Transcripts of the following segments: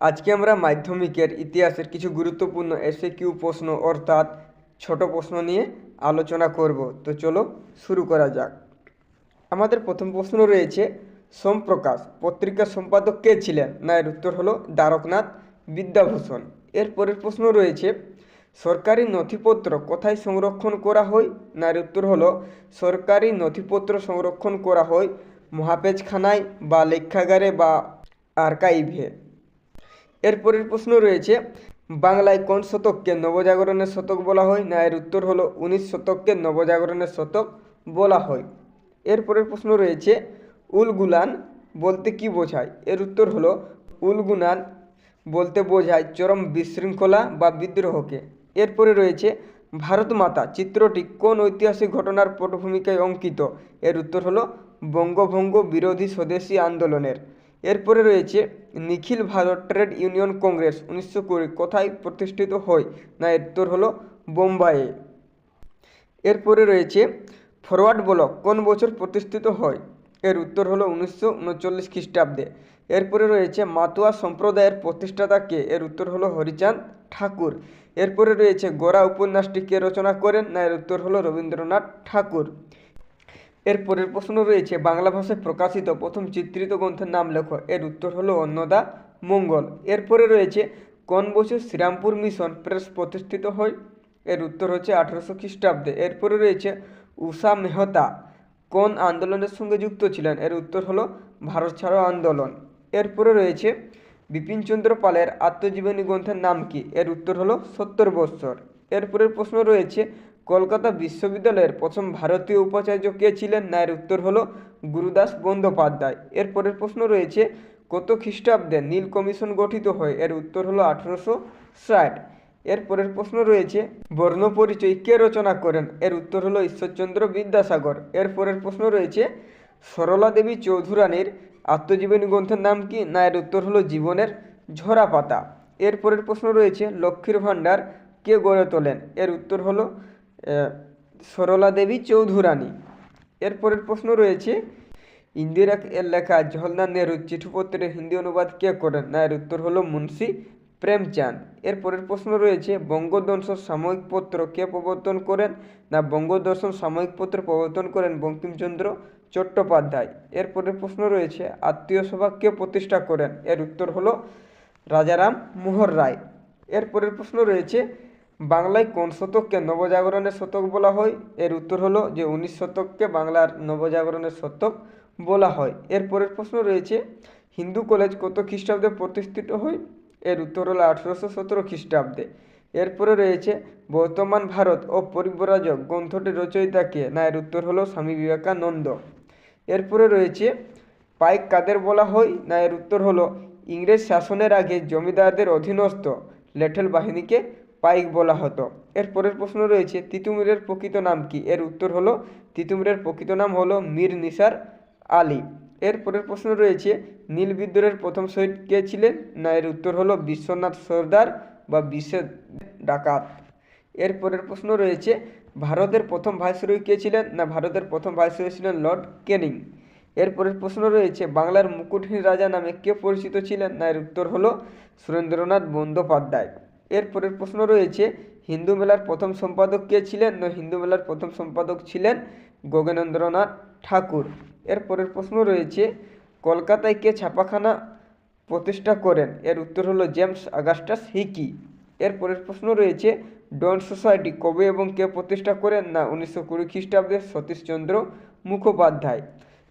আজকে আমরা মাধ্যমিকের ইতিহাসের কিছু গুরুত্বপূর্ণ এসে কিউ প্রশ্ন অর্থাৎ ছোট প্রশ্ন নিয়ে আলোচনা করব। তো চলো শুরু করা যাক। আমাদের প্রথম প্রশ্ন রয়েছে, সোমপ্রকাশ, পত্রিকার সম্পাদক কে ছিলেন? না, এর উত্তর হলো দ্বারকনাথ বিদ্যাভূষণ। এর পরের প্রশ্ন রয়েছে, সরকারি নথিপত্র কোথায় সংরক্ষণ করা হয়? না, এর উত্তর হলো সরকারি নথিপত্র সংরক্ষণ করা হয় মহাপেজখানায় বা লেখাগারে বা আর্কাইভে। এরপরের প্রশ্ন রয়েছে, বাংলায় কোন শতককে নবজাগরণের শতক বলা হয়? না, এর উত্তর হলো উনিশ শতককে নবজাগরণের শতক বলা হয়। এরপরের প্রশ্ন রয়েছে, উলগুলান বলতে কি বোঝায়? এর উত্তর হলো, উলগুনান বলতে বোঝায় চরম বিশৃঙ্খলা বা বিদ্রোহকে। এরপরে রয়েছে ভারত মাতা চিত্রটি কোন ঐতিহাসিক ঘটনার পটভূমিকায় অঙ্কিত? এর উত্তর হলো, বঙ্গভঙ্গ বিরোধী স্বদেশী আন্দোলনের। এরপরে রয়েছে, নিখিল ভারত ট্রেড ইউনিয়ন কংগ্রেস উনিশশো কুড়ি কোথায় প্রতিষ্ঠিত হয়? না, এর উত্তর হলো বোম্বাইয়ে। এরপরে রয়েছে ফরওয়ার্ড ব্লক কোন বছর প্রতিষ্ঠিত হয়? এর উত্তর হলো উনিশশো উনচল্লিশ খ্রিস্টাব্দে। এরপরে রয়েছে, মাতুয়া সম্প্রদায়ের প্রতিষ্ঠাতা কে? এর উত্তর হলো হরিচাঁদ ঠাকুর। এরপরে রয়েছে গোরা উপন্যাসটি কে রচনা করেন? না, এর উত্তর হলো রবীন্দ্রনাথ ঠাকুর। এর পরের প্রশ্ন রয়েছে, বাংলা ভাষায় প্রকাশিত প্রথম চিত্রিত গ্রন্থের নাম লেখো। এর উত্তর হলো অন্নদা মঙ্গল। এরপরে রয়েছে, কোন বছর শ্রীরামপুর মিশন প্রেস প্রতিষ্ঠিত হয়? এর উত্তর হচ্ছে আঠারোশো খ্রিস্টাব্দে। এরপরে রয়েছে, উষা মেহতা কোন আন্দোলনের সঙ্গে যুক্ত ছিলেন? এর উত্তর হলো, ভারত ছাড়ো আন্দোলন। এরপরে রয়েছে, বিপিনচন্দ্র পালের আত্মজীবনী গ্রন্থের নাম কি? এর উত্তর হলো, সত্তর বৎসর এরপরের প্রশ্ন রয়েছে কলকাতা বিশ্ববিদ্যালয়ের প্রথম ভারতীয় উপাচার্য কে ছিলেন? না এর উত্তর হলো গুরুদাস বন্দ্যোপাধ্যায়। এরপরের প্রশ্ন রয়েছে, কত খ্রিস্টাব্দে নীল কমিশন গঠিত হয়? এর উত্তর হলো আঠেরোশো ষাট। এরপরের প্রশ্ন রয়েছে, বর্ণ পরিচয় কে রচনা করেন? এর উত্তর হলো ঈশ্বরচন্দ্র বিদ্যাসাগর। এরপরের প্রশ্ন রয়েছে, সরলা দেবী চৌধুরানীর আত্মজীবনী গ্রন্থের নাম কি? না এর উত্তর হলো জীবনের ঝরা পাতা। এরপরের প্রশ্ন রয়েছে, লক্ষ্মীর ভাণ্ডার কে গড়ে তোলেন? এর উত্তর হলো সরলা দেবী চৌধুরানী। এরপরের প্রশ্ন রয়েছে, ইন্দিরা এর লেখা জওহরলাল নেহরুর চিঠিপত্রের হিন্দি অনুবাদ কে করেন? না, এর উত্তর হলো মুন্সি প্রেমচাঁদ। এরপরের প্রশ্ন রয়েছে, বঙ্গদর্শন সাময়িক পত্র কে প্রবর্তন করেন? না, বঙ্গদর্শন সাময়িক পত্র প্রবর্তন করেন বঙ্কিমচন্দ্র চট্টোপাধ্যায়? এরপরের প্রশ্ন রয়েছে, আত্মীয় সভা কে প্রতিষ্ঠা করেন? এর উত্তর হলো রাজারাম মোহর রায়। এরপরের প্রশ্ন রয়েছে বাংলায় কোন শতককে নবজাগরণের শতক বলা হয়? এর উত্তর হলো যে উনিশ শতককে বাংলার নবজাগরণের শতক বলা হয়। এরপরের প্রশ্ন রয়েছে, হিন্দু কলেজ কত খ্রিস্টাব্দে প্রতিষ্ঠিত হয়? এর উত্তর হলো আঠেরোশো সতেরো খ্রিস্টাব্দে। এরপরে রয়েছে, বর্তমান ভারত ও পরিব্রাজক গ্রন্থটির রচয়িতা কে না, এর উত্তর হলো স্বামী বিবেকানন্দ। এরপরে রয়েছে, পাইক কাদের বলা হয়? না, এর উত্তর হলো ইংরেজ শাসনের আগে জমিদারদের অধীনস্থ লেঠেল বাহিনীকে পাইক বলা হতো। এর পরের প্রশ্ন রয়েছে, তিতুমিরের প্রকৃত নাম কি? এর উত্তর হলো, তিতুমিরের প্রকৃত নাম হলো মীর নিসার আলী। এর পরের প্রশ্ন রয়েছে, নীল প্রথম শহীদ কে ছিলেন? না, এর উত্তর হলো বিশ্বনাথ সর্দার বা বিশ্বের ডাকাত। এর পরের প্রশ্ন রয়েছে, ভারতের প্রথম ভাইসরয় কে ছিলেন? না, ভারতের প্রথম ভাইসরয় ছিলেন লর্ড ক্যানিং এরপরের প্রশ্ন রয়েছে, বাংলার মুকুটহীন রাজা নামে কে পরিচিত ছিলেন? না, এর উত্তর হলো সুরেন্দ্রনাথ বন্দ্যোপাধ্যায়। এরপরের প্রশ্ন রয়েছে, হিন্দু মেলার প্রথম সম্পাদক কে ছিলেন? না, হিন্দু মেলার প্রথম সম্পাদক ছিলেন গগনেন্দ্রনাথ ঠাকুর। এরপরের প্রশ্ন রয়েছে, কলকাতায় কে ছাপাখানা প্রতিষ্ঠা করেন? এর উত্তর হলো জেমস আগাস্টাস হিকি এরপরের প্রশ্ন রয়েছে, ডন সোসাইটি কবে এবং কে প্রতিষ্ঠা করেন? না, উনিশশো কুড়ি খ্রিস্টাব্দে সতীশচন্দ্র মুখোপাধ্যায়।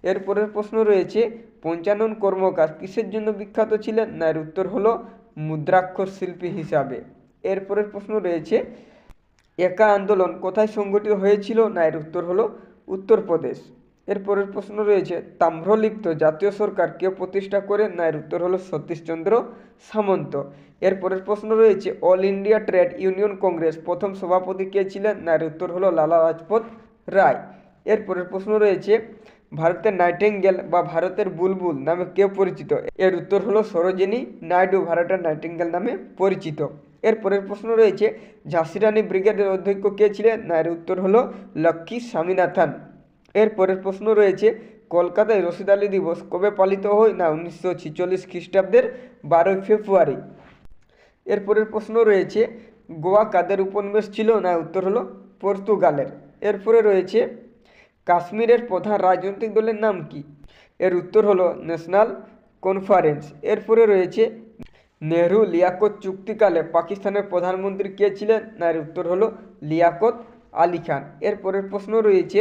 এরপরের প্রশ্ন রয়েছে, পঞ্চানন কর্মকার কিসের জন্য বিখ্যাত ছিলেন? না, এর উত্তর হলো মুদ্রাক্ষর শিল্পী হিসাবে এরপরের প্রশ্ন রয়েছে, একা আন্দোলন কোথায় সংগঠিত হয়েছিল না এর উত্তর হলো উত্তরপ্রদেশ। এরপরের প্রশ্ন রয়েছে, তাম্রলিপ্ত জাতীয় সরকার কে প্রতিষ্ঠা করে না এর উত্তর হলো সতীশচন্দ্র সামন্ত। এরপরের প্রশ্ন রয়েছে, all India trade union congress প্রথম সভাপতি কে ছিলেন না এর উত্তর হলো লালা লাজপত রায়। এরপরের প্রশ্ন রয়েছে ভারতের নাইটেঙ্গেল বা ভারতের বুলবুল নামে কে পরিচিত? এর উত্তর হলো সরোজিনী নাইডু, ভারতের নাইটেঙ্গেল নামে পরিচিত। এর পরের প্রশ্ন রয়েছে ঝাঁসি রানী ব্রিগেডের অধ্যক্ষ কে ছিলেন? না, এর উত্তর হলো লক্ষ্মী স্বামীনাথন। এর পরের প্রশ্ন রয়েছে, কলকাতায় রশিদ আলী দিবস কবে পালিত হয়? না, উনিশশো ছিচল্লিশ খ্রিস্টাব্দের বারোই ফেব্রুয়ারি। এরপরের প্রশ্ন রয়েছে, গোয়া কাদের উপনিবেশ ছিল? না উত্তর হলো পর্তুগালের। এরপরে রয়েছে কাশ্মীরের প্রধান রাজনৈতিক দলের নাম কি? এর উত্তর হলো ন্যাশনাল কনফারেন্স। এরপরে রয়েছে নেহরু লিয়াকত চুক্তিকালে পাকিস্তানের প্রধানমন্ত্রী কে ছিলেন? না, এর উত্তর হলো লিয়াকত আলী খান। এরপরের প্রশ্ন রয়েছে,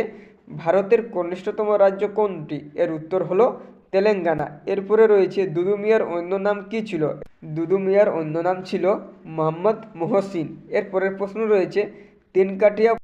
ভারতের কনিষ্ঠতম রাজ্য কোনটি? এর উত্তর হলো তেলেঙ্গানা। এরপরে রয়েছে, দুদু মিয়ার অন্য নাম কি ছিল? দুদু মিয়ার অন্য নাম ছিল মোহাম্মদ মোহসিন। এরপরের প্রশ্ন রয়েছে, তিনকাঠিয়া